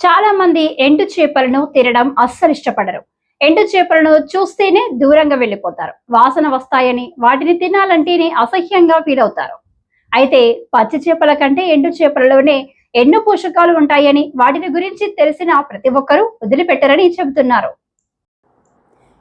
చాలా మంది ఎండు చేపలను తినడం అస్సలు ఇష్టపడరు. ఎండు చేపలను చూస్తేనే దూరంగా వెళ్ళిపోతారు. వాసన వస్తాయని వాటిని తినాలంటేనే అసహ్యంగా ఫీల్ అవుతారు. అయితే పచ్చి చేపల కంటే ఎండు చేపలలోనే ఎన్నో పోషకాలు ఉంటాయని వాటిని గురించి తెలిసిన ప్రతి ఒక్కరూ వదిలిపెట్టరని చెబుతున్నారు.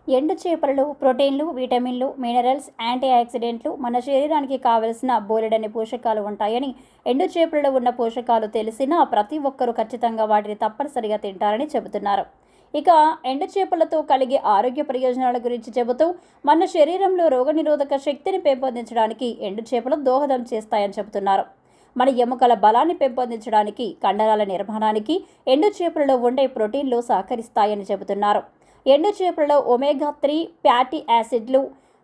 ఎండు చేపలలో ప్రోటీన్లు విటమిన్లు మినరల్స్ యాంటీ ఆక్సిడెంట్లు మన శరీరానికి కావలసిన బోలెడని పోషకాలు ఉంటాయని ఎండు చేపలలో ఉన్న పోషకాలు తెలిసినా ప్రతి ఒక్కరూ ఖచ్చితంగా వాటిని తప్పనిసరిగా తింటారని చెబుతున్నారు. ఇక ఎండు చేపలతో కలిగే ఆరోగ్య ప్రయోజనాల గురించి చెబుతూ మన శరీరంలో రోగనిరోధక శక్తిని పెంపొందించడానికి ఎండు చేపలు దోహదం చేస్తాయని చెబుతున్నారు. మన ఎముకల బలాన్ని పెంపొందించడానికి కండరాల నిర్మాణానికి ఎండు చేపలలో ఉండే ప్రోటీన్లు సహకరిస్తాయని చెబుతున్నారు. ఎండు చేపలలో ఒమేగా త్రీ ఫ్యాటీ యాసిడ్లు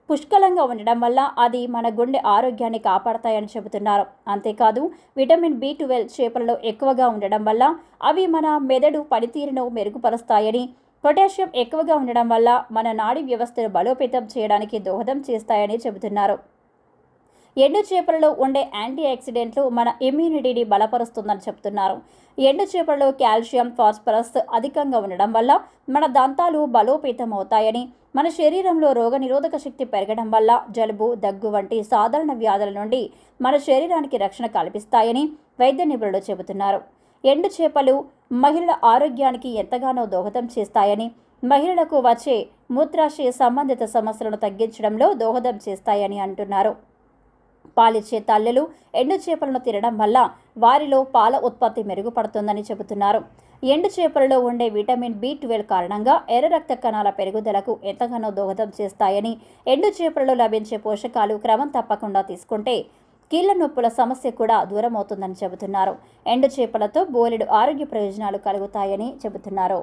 పుష్కలంగా ఉండడం వల్ల అది మన గుండె ఆరోగ్యాన్ని కాపాడతాయని చెబుతున్నారు. అంతేకాదు విటమిన్ బి ట్వెల్వ్ చేపలలో ఎక్కువగా ఉండడం వల్ల అవి మన మెదడు పనితీరును మెరుగుపరుస్తాయని పొటాషియం ఎక్కువగా ఉండడం వల్ల మన నాడీ వ్యవస్థను బలోపేతం చేయడానికి దోహదం చేస్తాయని చెబుతున్నారు. ఎండు చేపలలో ఉండే యాంటీ ఆక్సిడెంట్లు మన ఇమ్యూనిటీని బలపరుస్తుందని చెప్తున్నారు. ఎండు చేపలలో కాల్షియం ఫాస్ఫరస్ అధికంగా ఉండడం వల్ల మన దంతాలు బలోపేతం అవుతాయని మన శరీరంలో రోగనిరోధక శక్తి పెరగడం వల్ల జలుబు దగ్గు వంటి సాధారణ వ్యాధుల నుండి మన శరీరానికి రక్షణ కల్పిస్తాయని వైద్య నిపుణులు చెబుతున్నారు. ఎండు చేపలు మహిళల ఆరోగ్యానికి ఎంతగానో దోహదం చేస్తాయని మహిళలకు వచ్చే మూత్రాశయ సంబంధిత సమస్యలను తగ్గించడంలో దోహదం చేస్తాయని అంటున్నారు. పాలిచ్చే తల్లులు ఎండు చేపలను తినడం వల్ల వారిలో పాల ఉత్పత్తి మెరుగుపడుతుందని చెబుతున్నారు. ఎండు చేపలలో ఉండే విటమిన్ బి ట్వెల్వ్ కారణంగా ఎర్ర రక్త కణాల పెరుగుదలకు ఎంతగానో దోహదం చేస్తాయని ఎండు చేపలలో లభించే పోషకాలు క్రమం తప్పకుండా తీసుకుంటే కీళ్ళ నొప్పుల సమస్య కూడా దూరం అవుతుందని చెబుతున్నారు. ఎండు చేపలతో బోలెడు ఆరోగ్య ప్రయోజనాలు కలుగుతాయని చెబుతున్నారు.